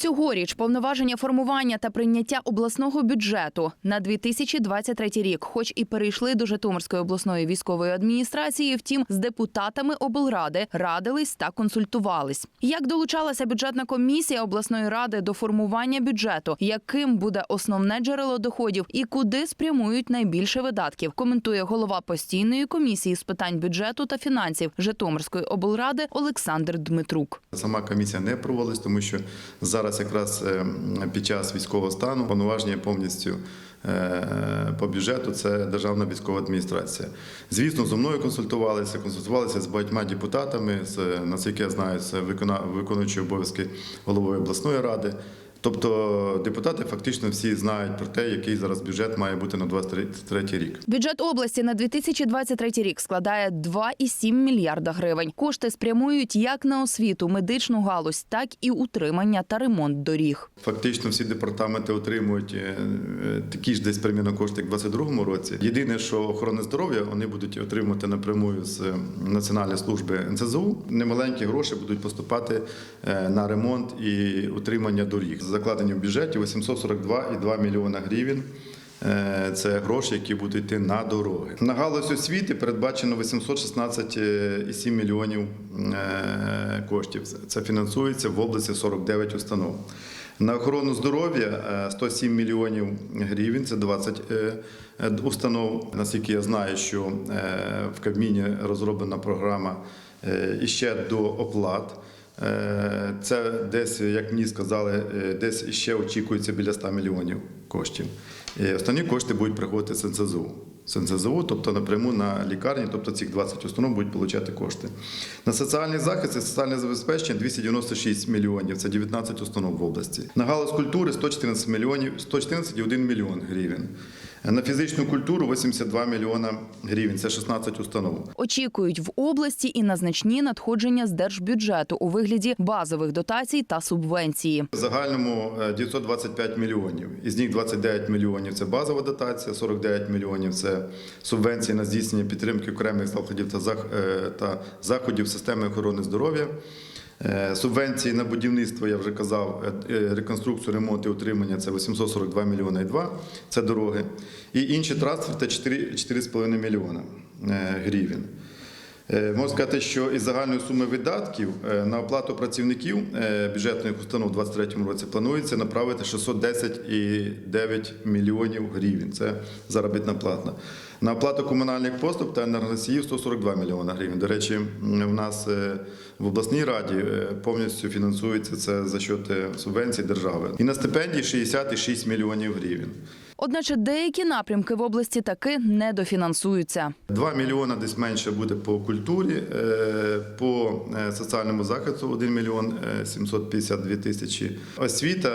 Цьогоріч повноваження формування та прийняття обласного бюджету на 2023 рік, хоч і перейшли до Житомирської обласної військової адміністрації, втім з депутатами облради радились та консультувались. Як долучалася бюджетна комісія обласної ради до формування бюджету, яким буде основне джерело доходів і куди спрямують найбільше видатків, коментує голова постійної комісії з питань бюджету та фінансів Житомирської облради Олександр Дмитрук. Сама комісія не проводилась, тому що зараз якраз е, під час військового стану повноваження повністю е, по бюджету це Державна військова адміністрація. Звісно, зо мною консультувалися, консультувалися з багатьма депутатами, з, наскільки я знаю, з виконуючим обов'язки голови обласної ради. Тобто депутати фактично всі знають про те, який зараз бюджет має бути на 2023 рік. Бюджет області на 2023 рік складає 2,7 мільярда гривень. Кошти спрямують як на освіту, медичну галузь, так і утримання та ремонт доріг. Фактично всі департаменти отримують е, е, такі ж десь примірно кошти, як у 2022 році. Єдине, що охорони здоров'я вони будуть отримувати напрямую з е, Національної служби НСЗУ. Немаленькі гроші будуть поступати на ремонт і утримання доріг. Закладені в бюджеті 842,2 мільйона гривень. Е, Це гроші, які будуть йти на дороги. На галузь освіти передбачено 816,7 мільйонів е, коштів. Це фінансується в області 49 установ. На охорону здоров'я е, 107 мільйонів гривень, це 20 е, е, установ. Наскільки я знаю, що е, в Кабміні розроблена програма е, іще до оплат. Е, Це десь, як мені сказали, е, десь ще очікується біля 100 мільйонів коштів. І Останні кошти будуть приходити з НСЗУ. З НСЗУ, тобто напряму на лікарні, тобто цих 20 установ будуть отримати кошти. На соціальний захист і соціальне забезпечення 296 мільйонів, це 19 установ в області. На галузь культури 114 мільйонів, 114,1 мільйон гривень. На фізичну культуру 82 мільйона гривень, це 16 установ. Очікують в області і на значні надходження з держбюджету у вигляді базових дотацій та субвенції. В загальному е, 925 мільйонів. Із них 29 мільйонів це базова дотація, 49 мільйонів це субвенції на здійснення підтримки окремих заходів е, та заходів системи охорони здоров'я. Е, Субвенції на будівництво, я вже казав, е, е, реконструкцію, ремонт і утримання це 842 мільйони і 2, це дороги. І інші трансферти 4 4,5 мільйона гривень. Е, Можна сказати, що із загальної суми видатків е, на оплату працівників е, бюджетних установ у 2023 році планується направити 610,9 мільйонів гривень. Це заробітна плата. На оплату комунальних послуг та енергоносіїв 142 мільйона гривень. До речі, в нас в обласній раді повністю фінансується це за счет субвенцій держави. І на стипендії 66 мільйонів гривень. Одначе деякі напрямки в області таки недофінансуються. 2 мільйона десь менше буде по культурі, е, по е, соціальному захисту 1 мільйон е, 752 тисячі. Освіта,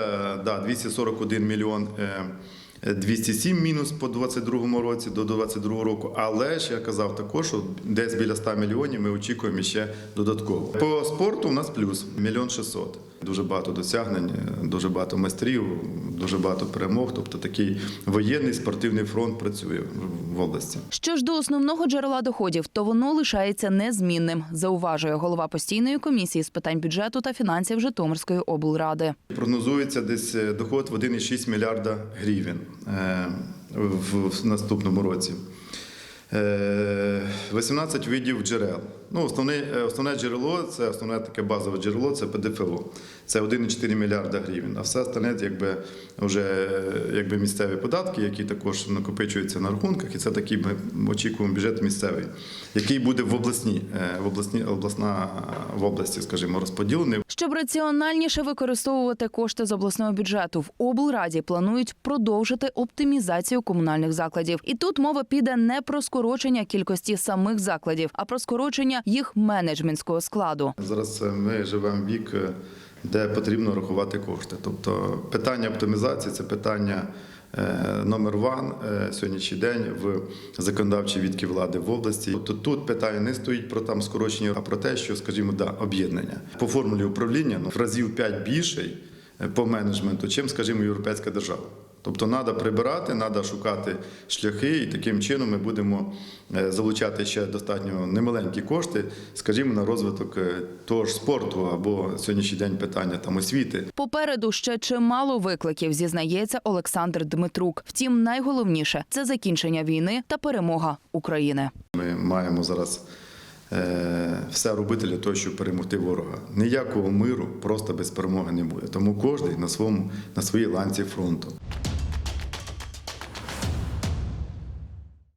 да, 241 мільйон. е, 207 мінус по 22 році до 22 року, але ж я казав також, що десь біля 100 мільйонів ми очікуємо ще додатково. По спорту у нас плюс мільйон 600. Дуже багато досягнень, дуже багато майстрів, дуже багато перемог. Тобто такий воєнний спортивний фронт працює в області. Що ж до основного джерела доходів, то воно лишається незмінним, зауважує голова постійної комісії з питань бюджету та фінансів Житомирської облради. Прогнозується десь е, доход в 1,6 мільярда гривень е, в наступному році. Е, 18 видів джерел. Ну, основне, е, основне джерело, це основне таке базове джерело, це ПДФО. Це 1,4 мільярда гривень. А все остальне якби, вже якби місцеві податки, які також накопичуються на рахунках, і це такий ми очікуємо бюджет місцевий, який буде в обласній, е, в обласні, обласна в області, скажімо, розподілений. Щоб раціональніше використовувати кошти з обласного бюджету, в облраді планують продовжити оптимізацію комунальних закладів. І тут мова піде не про скорочення кількості самих закладів, а про скорочення їх менеджментського складу. Зараз е, ми живемо вік, е, де потрібно рахувати кошти. Тобто питання оптимізації це питання е, номер ван е, сьогоднішній день в законодавчій відки влади в області. Тобто тут питання не стоїть про там скорочення, а про те, що, скажімо, да, об'єднання. По формулі управління ну, в разів 5 більший е, по менеджменту, чим, скажімо, європейська держава. Тобто треба прибирати, треба шукати шляхи, і таким чином ми будемо е, залучати ще достатньо немаленькі кошти, скажімо, на розвиток е, того ж спорту або сьогоднішній день питання там освіти. Попереду ще чимало викликів, зізнається Олександр Дмитрук. Втім, найголовніше це закінчення війни та перемога України. Ми маємо зараз е, все робити для того, щоб перемогти ворога. Ніякого миру просто без перемоги не буде. Тому кожен на своєму на своїй ланці фронту.